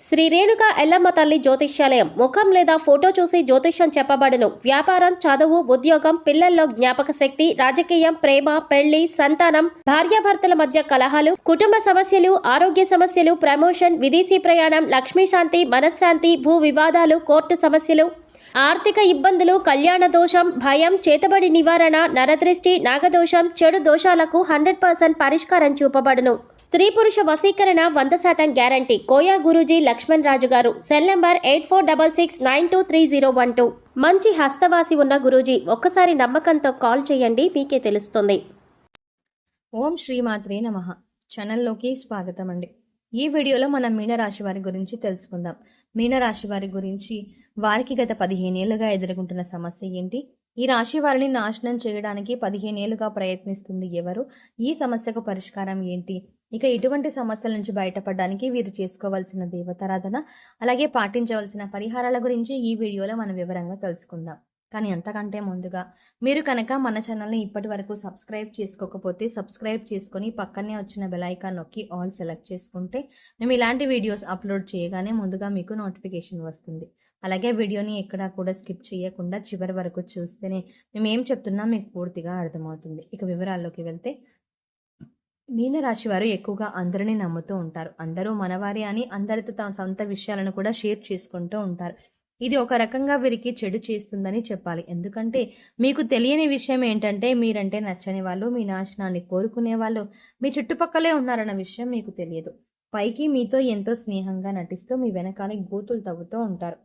శ్రీ రేణుక ఎల్లమ్మ తల్లి జ్యోతిష్యాలయం. ముఖం లేదా ఫోటో చూసి జ్యోతిష్యం చెప్పబడును. వ్యాపారం చదువు ఉద్యోగం పిల్లల్లో జ్ఞాపక శక్తి రాజకీయం ప్రేమ పెళ్ళి సంతానం భార్యాభర్తల మధ్య కలహాలు కుటుంబ సమస్యలు ఆరోగ్య సమస్యలు ప్రమోషన్ విదేశీ ప్రయాణం లక్ష్మీశాంతి మనశ్శాంతి భూ వివాదాలు కోర్టు సమస్యలు ఆర్థిక ఇబ్బందులు కళ్యాణ దోషం భయం చేతబడి నివారణ నరదృష్టి నాగదోషం చెడు దోషాలకు హండ్రెడ్ పర్సెంట్ పరిష్కారం చూపబడును. స్త్రీ పురుష వశీకరణ వంద శాతం guarantee. Koya Guruji Lakshman Raju garu. Cell number eight four double six nine two three zero one two. మంచి హస్తవాసి ఉన్న గురూజీ ఒక్కసారి నమ్మకంతో కాల్ చేయండి మీకే తెలుస్తుంది. ఓం శ్రీమాత్రే నమ. ఛానల్లోకి స్వాగతం అండి ఈ వీడియోలో మనం మీనరాశి వారి గురించి తెలుసుకుందాం. మీనరాశి వారి గురించి వారికి గత పదిహేనేళ్ళుగా ఎదుర్కొంటున్న సమస్య ఏంటి? ఈ రాశి వారిని నాశనం చేయడానికి పదిహేనేళ్ళుగా ప్రయత్నిస్తుంది ఎవరు? ఈ సమస్యకు పరిష్కారం ఏంటి? ఇక ఇటువంటి సమస్యల నుంచి బయటపడడానికి వీరు చేసుకోవాల్సిన దేవతారాధన అలాగే పాటించవలసిన పరిహారాల గురించి ఈ వీడియోలో మనం వివరంగా తెలుసుకుందాం. కానీ అంతకంటే ముందుగా మీరు కనుక మన ఛానల్ని ఇప్పటి వరకు సబ్స్క్రైబ్ చేసుకోకపోతే సబ్స్క్రైబ్ చేసుకుని పక్కనే వచ్చిన బెల్ నొక్కి ఆల్ సెలెక్ట్ చేసుకుంటే మేము ఇలాంటి వీడియోస్ అప్లోడ్ చేయగానే ముందుగా మీకు నోటిఫికేషన్ వస్తుంది. అలాగే వీడియోని ఎక్కడా కూడా స్కిప్ చేయకుండా చివరి వరకు చూస్తేనే మేము ఏం చెప్తున్నా మీకు పూర్తిగా అర్థమవుతుంది. ఇక వివరాల్లోకి వెళ్తే మీనరాశి వారు ఎక్కువగా అందరినీ నమ్ముతూ ఉంటారు. అందరూ మనవారి అని అందరితో తమ సొంత విషయాలను కూడా షేర్ చేసుకుంటూ ఉంటారు. ఇది ఒక రకంగా వీరికి చెడు చేస్తుందని చెప్పాలి. ఎందుకంటే మీకు తెలియని విషయం ఏంటంటే మీరంటే నచ్చని వాళ్ళు మీ నాశనాన్ని కోరుకునే వాళ్ళు మీ చుట్టుపక్కలే ఉన్నారన్న విషయం మీకు తెలియదు. పైకి మీతో ఎంతో స్నేహంగా నటిస్తూ మీ వెనకాలే గోతులు తవ్వుతూ ఉంటారు.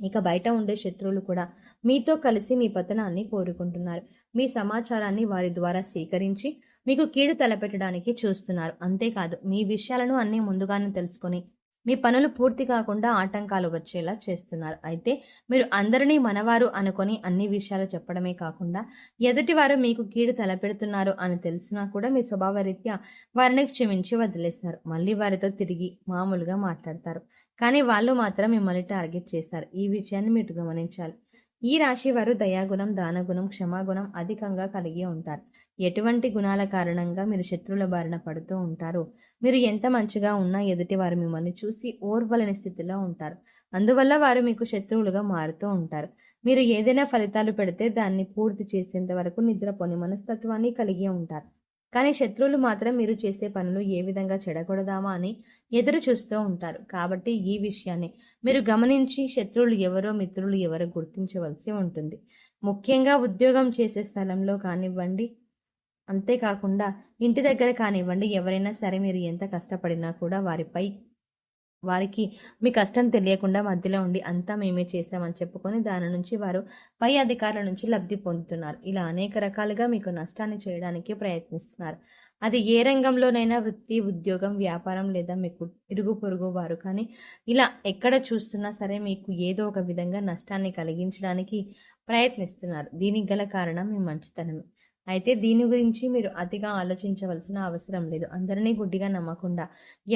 ఇక బయట ఉండే శత్రువులు కూడా మీతో కలిసి మీ పతనాన్ని కోరుకుంటున్నారు. మీ సమాచారాన్ని వారి ద్వారా సేకరించి మీకు కీడు తలపెట్టడానికి చూస్తున్నారు. అంతేకాదు మీ విషయాలను అన్నీ ముందుగానే తెలుసుకొని మీ పనులు పూర్తి కాకుండా ఆటంకాలు వచ్చేలా చేస్తున్నారు. అయితే మీరు అందరినీ మనవారు అనుకొని అన్ని విషయాలు చెప్పడమే కాకుండా ఎదుటివారు మీకు కీడు తలపెడుతున్నారు అని తెలిసినా కూడా మీ స్వభావరీత్యా వారిని క్షమించి వదిలేస్తారు. మళ్ళీ వారితో తిరిగి మామూలుగా మాట్లాడతారు. కానీ వాళ్ళు మాత్రం మిమ్మల్ని టార్గెట్ చేస్తారు ఈ విషయాన్ని మీరు గమనించాలి. ఈ రాశి వారు దయాగుణం దానగుణం క్షమాగుణం అధికంగా కలిగి ఉంటారు. ఎటువంటి గుణాల కారణంగా మీరు శత్రువుల బారిన పడుతూ ఉంటారు? మీరు ఎంత మంచిగా ఉన్నా ఎదుటి వారు మిమ్మల్ని చూసి ఓర్వలని స్థితిలో ఉంటారు. అందువల్ల వారు మీకు శత్రువులుగా మారుతూ ఉంటారు. మీరు ఏదైనా ఫలితాలు పెడితే దాన్ని పూర్తి చేసేంత వరకు నిద్రపోని మనస్తత్వాన్ని కలిగి ఉంటారు. కానీ శత్రువులు మాత్రం మీరు చేసే పనులు ఏ విధంగా చెడగొడదామా అని ఎదురు చూస్తూ ఉంటారు. కాబట్టి ఈ విషయాన్ని మీరు గమనించి శత్రువులు ఎవరో మిత్రులు ఎవరో గుర్తించవలసి ఉంటుంది. ముఖ్యంగా ఉద్యోగం చేసే స్థలంలో కానివ్వండి అంతేకాకుండా ఇంటి దగ్గర కానివ్వండి ఎవరైనా సరే మీరు ఎంత కష్టపడినా కూడా వారిపై వారికి మీ కష్టం తెలియకుండా మధ్యలో ఉండి అంతా మేమే చేశామని చెప్పుకొని దాని నుంచి వారు పై అధికారుల నుంచి లబ్ధి పొందుతున్నారు. ఇలా అనేక రకాలుగా మీకు నష్టాన్ని చేయడానికి ప్రయత్నిస్తున్నారు. అది ఏ రంగంలోనైనా వృత్తి ఉద్యోగం వ్యాపారం లేదా మీకు ఇరుగు పొరుగు వారు కానీ ఇలా ఎక్కడ చూస్తున్నా సరే మీకు ఏదో ఒక విధంగా నష్టాన్ని కలిగించడానికి ప్రయత్నిస్తున్నారు. దీనికి గల కారణం మీ మంచితనమే. అయితే దీని గురించి మీరు అతిగా ఆలోచించవలసిన అవసరం లేదు. అందరినీ గుడ్డిగా నమ్మకుండా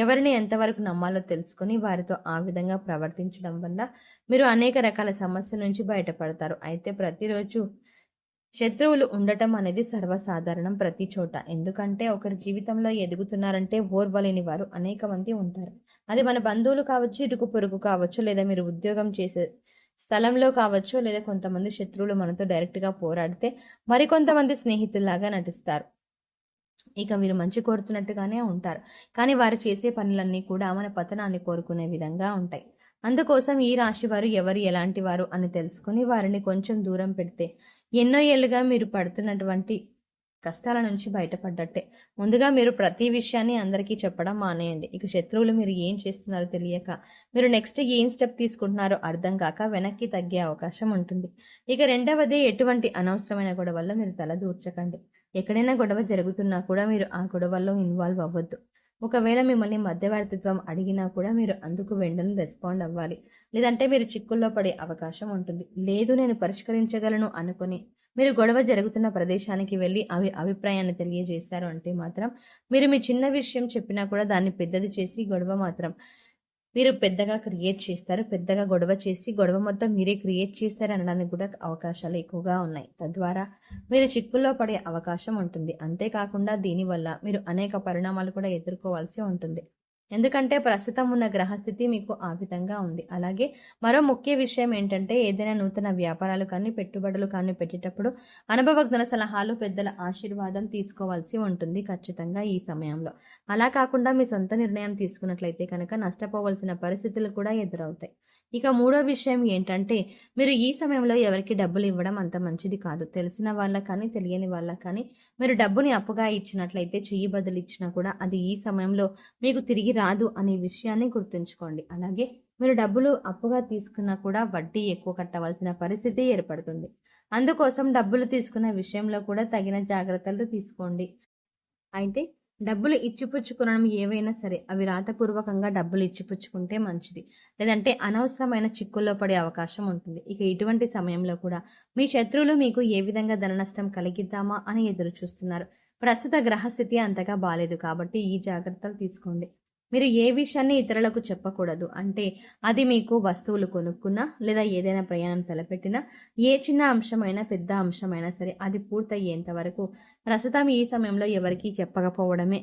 ఎవరిని ఎంతవరకు నమ్మాలో తెలుసుకొని వారితో ఆ విధంగా ప్రవర్తించడం వల్ల మీరు అనేక రకాల సమస్యల నుంచి బయటపడతారు. అయితే ప్రతిరోజు శత్రువులు ఉండటం అనేది సర్వసాధారణం ప్రతి చోట. ఎందుకంటే ఒకరి జీవితంలో ఎదుగుతున్నారంటే ఓర్వలేని వారు అనేక మంది ఉంటారు. అది మన బంధువులు కావచ్చు ఇరుకు పొరుగు కావచ్చు లేదా మీరు ఉద్యోగం చేసే స్థలంలో కావచ్చు లేదా కొంతమంది శత్రువులు మనతో డైరెక్ట్గా పోరాడితే మరికొంతమంది స్నేహితుల్లాగా నటిస్తారు. ఇక మీరు మంచి కోరుతున్నట్టుగానే ఉంటారు. కానీ వారు చేసే పనులన్నీ కూడా మన పతనాన్ని కోరుకునే విధంగా ఉంటాయి. అందుకోసం ఈ రాశి వారు ఎవరు ఎలాంటి వారు అని తెలుసుకుని వారిని కొంచెం దూరం పెడితే ఎన్నో ఏళ్ళుగా మీరు పడుతున్నటువంటి కష్టాల నుంచి బయటపడ్డట్టే. ముందుగా మీరు ప్రతి విషయాన్ని అందరికీ చెప్పడం మానేయండి. ఇక శత్రువులు మీరు ఏం చేస్తున్నారో తెలియక మీరు నెక్స్ట్ ఏం స్టెప్ తీసుకుంటున్నారో అర్థం కాక వెనక్కి తగ్గే అవకాశం ఉంటుంది. ఇక రెండవది ఎటువంటి అనవసరమైన గొడవల్లో మీరు తల దూర్చకండి. ఎక్కడైనా గొడవ జరుగుతున్నా కూడా మీరు ఆ గొడవల్లో ఇన్వాల్వ్ అవ్వద్దు. ఒకవేళ మిమ్మల్ని మధ్యవర్తిత్వం అడిగినా కూడా మీరు అందుకు వెంటనే రెస్పాండ్ అవ్వాలి. లేదంటే మీరు చిక్కుల్లో పడే అవకాశం ఉంటుంది. లేదు నేను పరిష్కరించగలను అనుకుని మీరు గొడవ జరుగుతున్న ప్రదేశానికి వెళ్ళి అవి అభిప్రాయాన్ని తెలియజేశారు అంటే మాత్రం మీరు మీ చిన్న విషయం చెప్పినా కూడా దాన్ని పెద్దది చేసి గొడవ మాత్రం మీరు పెద్దగా క్రియేట్ చేస్తారు. పెద్దగా గొడవ చేసి గొడవ మొత్తం మీరే క్రియేట్ చేస్తారు అనడానికి కూడా అవకాశాలు ఎక్కువగా ఉన్నాయి. తద్వారా మీరు చిక్కుల్లో పడే అవకాశం ఉంటుంది. అంతేకాకుండా దీనివల్ల మీరు అనేక పరిణామాలు కూడా ఎదుర్కోవాల్సి ఉంటుంది. ఎందుకంటే ప్రస్తుతం ఉన్న గ్రహస్థితి మీకు ఆ విధంగా ఉంది. అలాగే మరో ముఖ్య విషయం ఏంటంటే ఏదైనా నూతన వ్యాపారాలు కానీ పెట్టుబడులు కానీ పెట్టేటప్పుడు అనుభవజ్ఞుల సలహాలు పెద్దల ఆశీర్వాదం తీసుకోవాల్సి ఉంటుంది ఖచ్చితంగా ఈ సమయంలో. అలా కాకుండా మీ సొంత నిర్ణయం తీసుకున్నట్లయితే కనుక నష్టపోవాల్సిన పరిస్థితులు కూడా ఎదురవుతాయి. ఇక మూడో విషయం ఏంటంటే మీరు ఈ సమయంలో ఎవరికి డబ్బులు ఇవ్వడం అంత మంచిది కాదు. తెలిసిన వాళ్ళ కానీ తెలియని వాళ్ళ కానీ మీరు డబ్బుని అప్పుగా ఇచ్చినట్లయితే చెయ్యి బదులు ఇచ్చినా కూడా అది ఈ సమయంలో మీకు తిరిగి రాదు అనే విషయాన్ని గుర్తుంచుకోండి. అలాగే మీరు డబ్బులు అప్పుగా తీసుకున్నా కూడా వడ్డీ ఎక్కువ కట్టవలసిన పరిస్థితి ఏర్పడుతుంది. అందుకోసం డబ్బులు తీసుకున్న విషయంలో కూడా తగిన జాగ్రత్తలు తీసుకోండి. అయితే డబ్బులు ఇచ్చిపుచ్చుకునడం ఏవైనా సరే అవి రాతపూర్వకంగా డబ్బులు ఇచ్చిపుచ్చుకుంటే మంచిది. లేదంటే అనవసరమైన చిక్కుల్లో పడే అవకాశం ఉంటుంది. ఇక ఇటువంటి సమయంలో కూడా మీ శత్రువులు మీకు ఏ విధంగా ధన నష్టం కలిగిద్దామా అని ఎదురు చూస్తున్నారు ప్రస్తుత గ్రహస్థితి అంతగా బాలేదు కాబట్టి ఈ జాగ్రత్తలు తీసుకోండి. మీరు ఏ విషయాన్ని ఇతరులకు చెప్పకూడదు. అంటే అది మీకు వస్తువులు కొనుక్కున్నా లేదా ఏదైనా ప్రయాణం తలపెట్టినా ఏ చిన్న అంశమైనా పెద్ద అంశమైనా సరే అది పూర్తయ్యేంత వరకు ప్రస్తుతం ఈ సమయంలో ఎవరికీ చెప్పకపోవడమే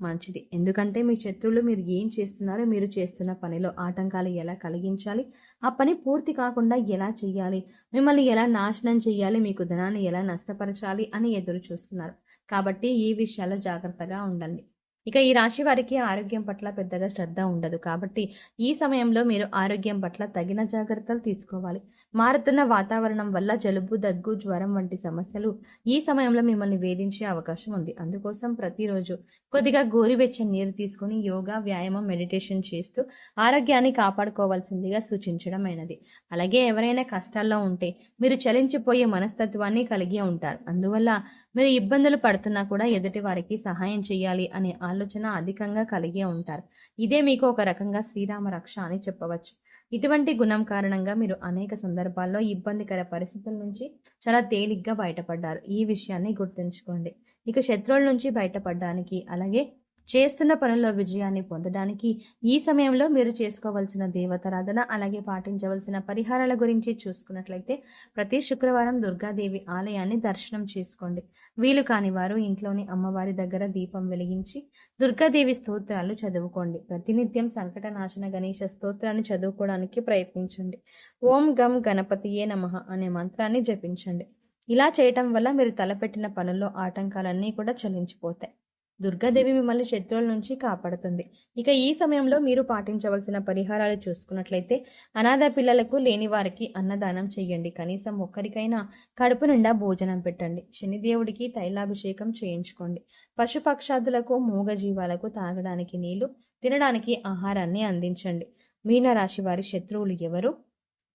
మంచిది. ఎందుకంటే మీ శత్రువులు మీరు ఏం చేస్తున్నారో మీరు చేస్తున్న పనిలో ఆటంకాలు ఎలా కలిగించాలి ఆ పని పూర్తి కాకుండా ఎలా చేయాలి మిమ్మల్ని ఎలా నాశనం చేయాలి మీకు ధనాన్ని ఎలా నష్టపరచాలి అని ఎదురు చూస్తున్నారు కాబట్టి ఈ విషయాల్లో జాగ్రత్తగా ఉండండి. ఇక ఈ రాశి వారికి ఆరోగ్యం పట్ల పెద్దగా శ్రద్ధ ఉండదు కాబట్టి ఈ సమయంలో మీరు ఆరోగ్యం పట్ల తగిన జాగ్రత్తలు తీసుకోవాలి. మారుతున్న వాతావరణం వల్ల జలుబు దగ్గు జ్వరం వంటి సమస్యలు ఈ సమయంలో మిమ్మల్ని వేధించే అవకాశం ఉంది. అందుకోసం ప్రతిరోజు కొద్దిగా గోరువెచ్చని నీరు తీసుకుని యోగా వ్యాయామం మెడిటేషన్ చేస్తూ ఆరోగ్యాన్ని కాపాడుకోవాల్సిందిగా సూచించడమైనది అలాగే ఎవరైనా కష్టాల్లో ఉంటే మీరు చలించిపోయే మనస్తత్వాన్ని కలిగి ఉంటారు. అందువల్ల మీరు ఇబ్బందులు పడుతున్నా కూడా ఎదుటి వారికి సహాయం చేయాలి అనే ఆలోచన అధికంగా కలిగి ఉంటారు. ఇదే మీకు ఒక రకంగా శ్రీరామ రక్ష అని చెప్పవచ్చు. ఇటువంటి గుణం కారణంగా మీరు అనేక సందర్భాల్లో ఇబ్బందికర పరిస్థితుల నుంచి చాలా తేలిగ్గా బయటపడ్డారు. ఈ విషయాన్ని గుర్తుంచుకోండి. ఇక శత్రువుల నుంచి బయటపడడానికి అలాగే చేస్తున్న పనుల్లో విజయాన్ని పొందడానికి ఈ సమయంలో మీరు చేసుకోవాల్సిన దేవతారాధన అలాగే పాటించవలసిన పరిహారాల గురించి చూసుకున్నట్లయితే ప్రతి శుక్రవారం దుర్గాదేవి ఆలయాన్ని దర్శనం చేసుకోండి. వీలు కాని వారు ఇంట్లోని అమ్మవారి దగ్గర దీపం వెలిగించి దుర్గాదేవి స్తోత్రాలు చదువుకోండి. ప్రతినిత్యం సంకటనాశన గణేష స్తోత్రాన్ని చదువుకోవడానికి ప్రయత్నించండి. ఓం గం గణపతియే నమః అనే మంత్రాన్ని జపించండి. ఇలా చేయటం వల్ల మీరు తలపెట్టిన పనుల్లో ఆటంకాలన్నీ కూడా చలించిపోతాయి. దుర్గాదేవి మిమ్మల్ని శత్రువుల నుంచి కాపాడుతుంది. ఇక ఈ సమయంలో మీరు పాటించవలసిన పరిహారాలు చూసుకున్నట్లయితే అనాథ పిల్లలకు లేని వారికి అన్నదానం చేయండి. కనీసం ఒక్కరికైనా కడుపు నిండా భోజనం పెట్టండి. శనిదేవుడికి తైలాభిషేకం చేయించుకోండి. పశుపక్షాదులకు మూగజీవాలకు తాగడానికి నీళ్ళు తినడానికి ఆహారాన్ని అందించండి. మీనరాశి వారి శత్రువులు ఎవరు?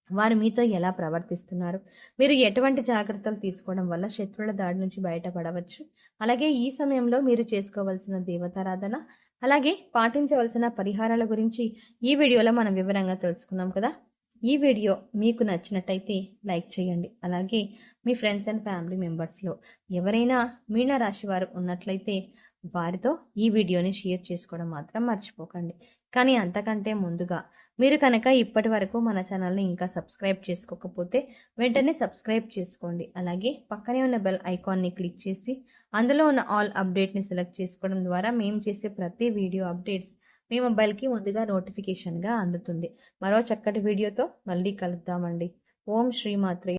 వారు మీతో ఎలా ప్రవర్తిస్తున్నారు? మీరు ఎటువంటి జాగ్రత్తలు తీసుకోవడం వల్ల శత్రువుల దాడి నుంచి బయటపడవచ్చు? అలాగే ఈ సమయంలో మీరు చేసుకోవాల్సిన దేవతారాధన అలాగే పాటించవలసిన పరిహారాల గురించి ఈ వీడియోలో మనం వివరంగా తెలుసుకున్నాం కదా? ఈ వీడియో మీకు నచ్చినట్టయితే లైక్ చేయండి. అలాగే మీ ఫ్రెండ్స్ అండ్ ఫ్యామిలీ మెంబర్స్లో ఎవరైనా మీనరాశి వారు ఉన్నట్లయితే వారితో ఈ వీడియోని షేర్ చేసుకోవడం మాత్రం మర్చిపోకండి. కానీ అంతకంటే ముందుగా మీరు కనుక ఇప్పటి వరకు మన ఛానల్ని ఇంకా సబ్స్క్రైబ్ చేసుకోకపోతే వెంటనే సబ్స్క్రైబ్ చేసుకోండి. అలాగే పక్కనే ఉన్న బెల్ ఐకాన్ని క్లిక్ చేసి అందులో ఉన్న ఆల్ అప్డేట్ని సెలెక్ట్ చేసుకోవడం ద్వారా మేము చేసే ప్రతి వీడియో అప్డేట్స్ మీ మొబైల్కి ముందుగా నోటిఫికేషన్గా అందుతుంది. మరో చక్కటి వీడియోతో మళ్ళీ కలుద్దామండి. ఓం శ్రీమాత్రే